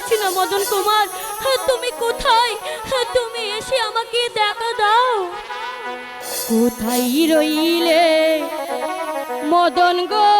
পারছি না, মদন কুমার। হ্যাঁ, তুমি কোথায়? হ্যাঁ, তুমি এসে আমাকে দেখা দাও। কোথায় রইলে? মদন গো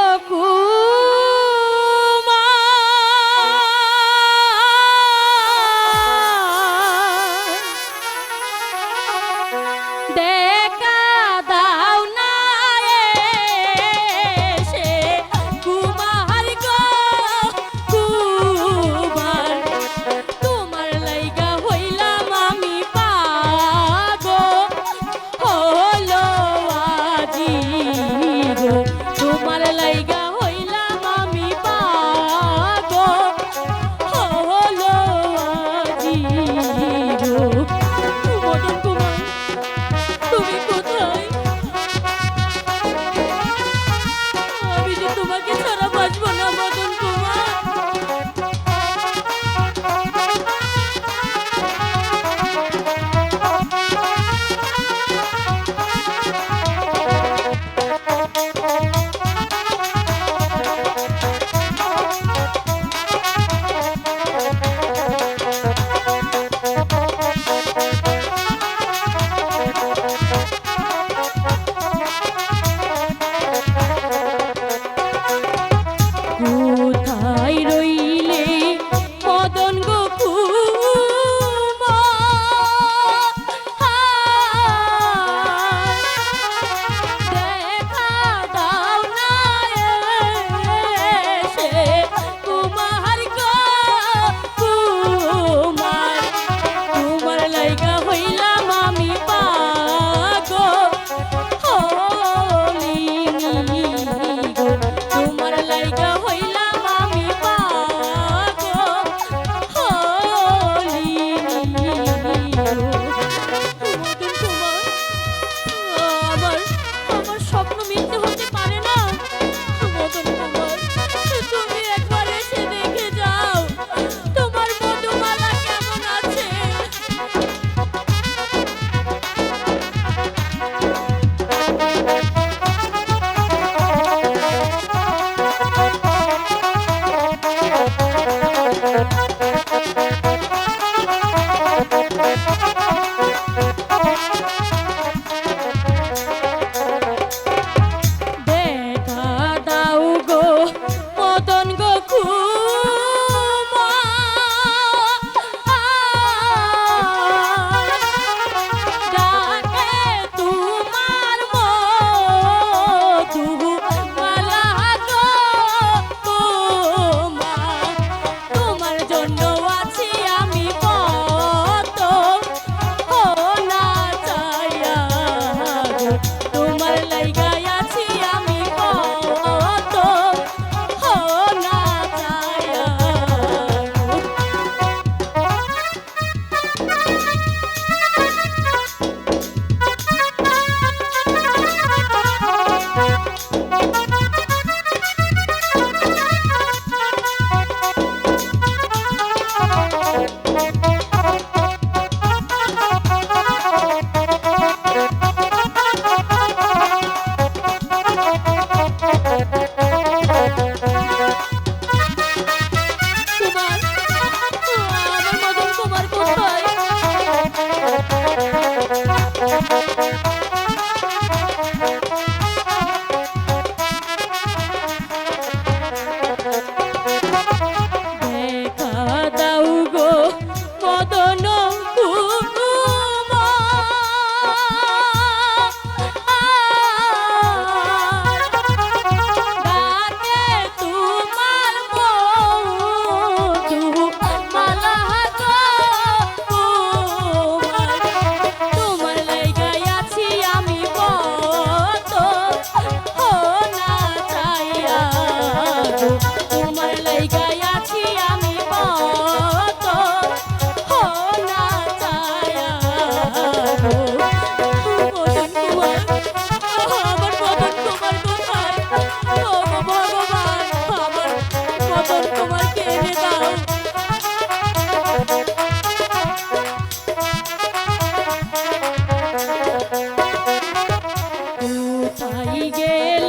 চাই গে